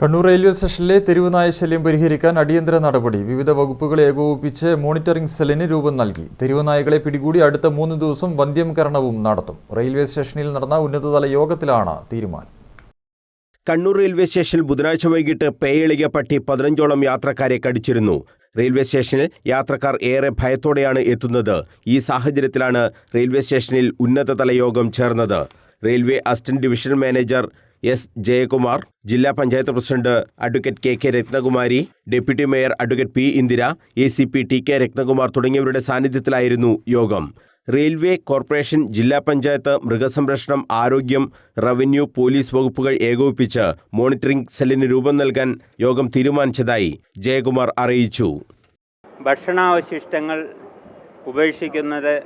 Kannur railway സ്റ്റേഷനിലെ തെരുവ് നായ ശല്യം പരിഹരിക്കാൻ അടിയന്തര നടപടി. വിവിധ വകുപ്പുകളെ ഏകോപിപ്പിച്ച് മോണിറ്ററിംഗ് സെല്ലിന് രൂപം നൽകി. തെരുവ് നായകളെ പിടികൂടി അടുത്ത മൂന്ന് ദിവസം വന്ധ്യംകരണവും നടത്തും. റെയിൽവേ സ്റ്റേഷനിൽ നടന്ന ഉന്നതതല യോഗത്തിലാണ് തീരുമാനം. കണ്ണൂർ റെയിൽവേ സ്റ്റേഷനിൽ ബുധനാഴ്ച വൈകിട്ട് പേയളിക പട്ടി പതിനഞ്ചോളം യാത്രക്കാരെ കടിച്ചിരുന്നു. റെയിൽവേ സ്റ്റേഷനിൽ യാത്രക്കാർ ഏറെ ഭയത്തോടെയാണ് എത്തുന്നത്. ഈ സാഹചര്യത്തിലാണ് റെയിൽവേ സ്റ്റേഷനിൽ ഉന്നതതല യോഗം ചേർന്നത്. Railway assistant division manager S. Jayakumar ജില്ലാ panchayat president advocate K. K. Ratnakumari deputy mayor advocate P. Indira A. C. P. T. K. Ratnakumar തുടങ്ങിയവരുടെ സാന്നിധ്യത്തിലായിരുന്നു യോഗം. റെയിൽവേ കോർപ്പറേഷൻ ജില്ലാ പഞ്ചായത്ത് മൃഗസംരക്ഷണം ആരോഗ്യം റവന്യൂ പോലീസ് വകുപ്പുകൾ ഏകോപിപ്പിച്ച് മോണിറ്ററിംഗ് സെല്ലിന് രൂപം നൽകാൻ യോഗം തീരുമാനിച്ചതായി ജയകുമാർ അറിയിച്ചു. ഭക്ഷണാവശിഷ്ടങ്ങൾ ഉപേക്ഷിക്കുന്നത്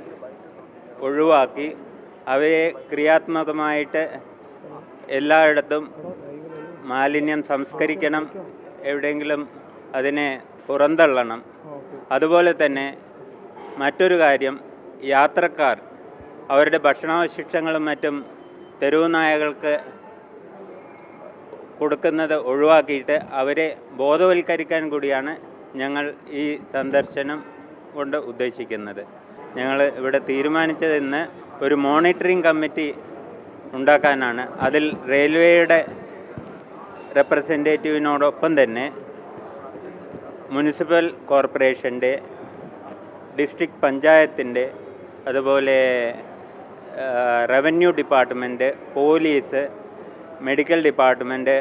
ഒഴിവാക്കി അവയെ ക്രിയാത്മകമായിട്ട് എല്ലായിടത്തും മാലിന്യം സംസ്കരിക്കണം എവിടെയെങ്കിലും അതിനെ പുറന്തള്ളണം. അതുപോലെ തന്നെ മറ്റൊരു കാര്യം യാത്രക്കാർ അവരുടെ ഭക്ഷണാവശിഷ്ടങ്ങളും മറ്റും തെരുവ് നായകൾക്ക് കൊടുക്കുന്നത് ഒഴിവാക്കിയിട്ട് അവരെ ബോധവൽക്കരിക്കാൻ കൂടിയാണ് ഞങ്ങൾ ഈ സന്ദർശനം കൊണ്ട് ഉദ്ദേശിക്കുന്നത്. ഞങ്ങൾ ഇവിടെ തീരുമാനിച്ചത് ഇന്ന് ഒരു മോണിറ്ററിംഗ് കമ്മിറ്റി ഉണ്ടാക്കാനാണ്. അതിൽ റെയിൽവേയുടെ റെപ്രസെന്റേറ്റീവിനോടൊപ്പം തന്നെ മുനിസിപ്പൽ കോർപ്പറേഷന്റെ ഡിസ്ട്രിക്ട് പഞ്ചായത്തിന്റെ അതുപോലെ revenue department police medical department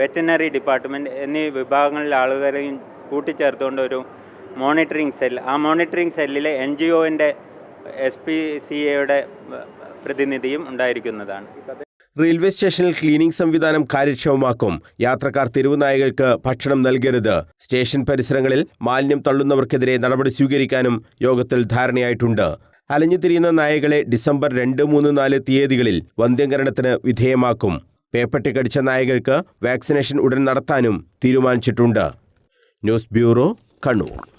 veterinary department എന്നീ വിഭാഗങ്ങളിലെ ആളുകളെയും കൂട്ടിച്ചേർത്തുകൊണ്ട് ഒരു മോണിറ്ററിംഗ് സെൽ. ആ മോണിറ്ററിംഗ് സെല്ലിലെ എൻ ജി ഒന്റെ എസ് പി സി എയുടെ പ്രതിനിധിയും ഉണ്ടായിരിക്കുന്നതാണ്. റെയിൽവേ സ്റ്റേഷനിൽ ക്ലീനിംഗ് സംവിധാനം കാര്യക്ഷമമാക്കും. യാത്രക്കാർ തെരുവുനായകൾക്ക് ഭക്ഷണം നൽകരുത്. സ്റ്റേഷൻ പരിസരങ്ങളിൽ മാലിന്യം തള്ളുന്നവർക്കെതിരെ നടപടി സ്വീകരിക്കാനും യോഗത്തിൽ ധാരണയായിട്ടുണ്ട്. അലഞ്ഞുതിരിയുന്ന നായകളെ ഡിസംബർ രണ്ട് മൂന്ന് നാല് തീയതികളിൽ വന്ധ്യംകരണത്തിന് വിധേയമാക്കും. പേപ്പട്ടി കടിച്ച നായകൾക്ക് വാക്സിനേഷൻ ഉടൻ നടത്താനും തീരുമാനിച്ചിട്ടുണ്ട്. News bureau Kannur.